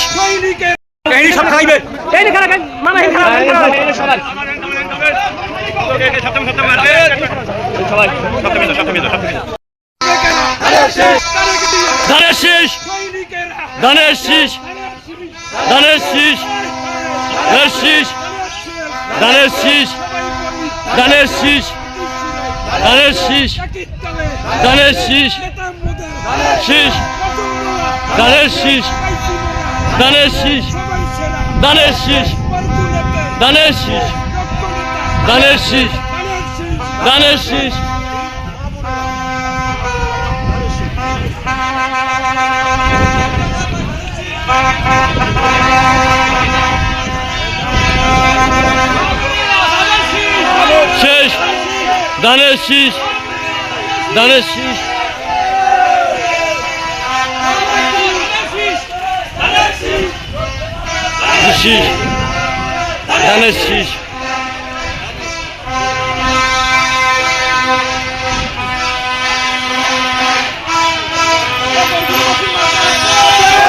শেষ এই সব খাইবে। এই নে খারাপ মামা এই খারাপ সবাই সবাই সপ্তমী সপ্তমী সপ্তমী ধানের শেষ ধানের শেষ ধানের শেষ ধানের শেষ ধানের শেষ ধানের শেষ ধানের শেষ ধানের শেষ শেষ ধানের শেষ দানের শীষ দানের শীষ দানের শীষ দানের শীষ দানের শীষ। শেষ দানের শীষ দানের শীষ। শীষ ধানের শীষ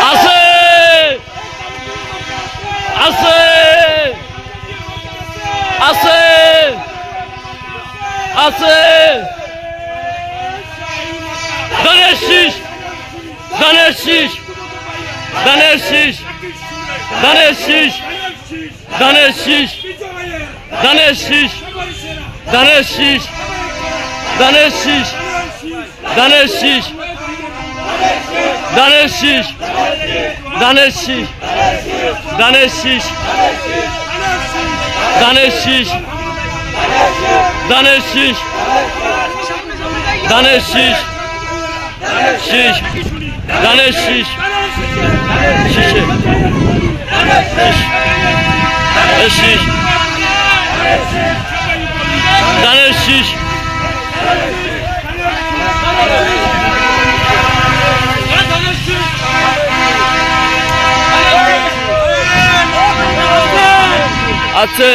আছে আছে আছে আছে ধানের শীষ ধানের শীষ ধানের শীষ ধানের শীষ ধানের শীষ ধানের শীষ ধানের শীষ ধানের শীষ ধানের শীষ ধানের শীষ ধানের শীষ ধানের শীষ ধানের শীষ ধানের শীষ ধানের শীষ শীষ ধানের শীষ শীষে শীষ ধানের শীষ আছে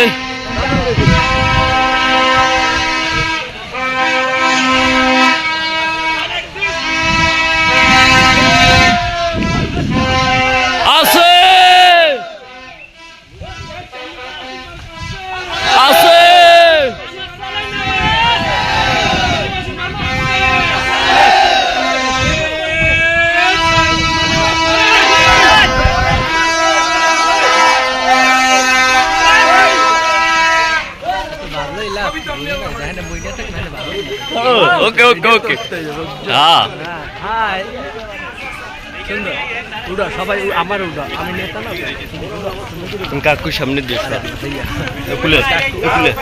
ওকে ওকে ওকে হ্যাঁ সুন্দর উড়া সবাই আমার উড়া আমি নেতা না কাকু সামনে দিয়েছ খুলে খুলে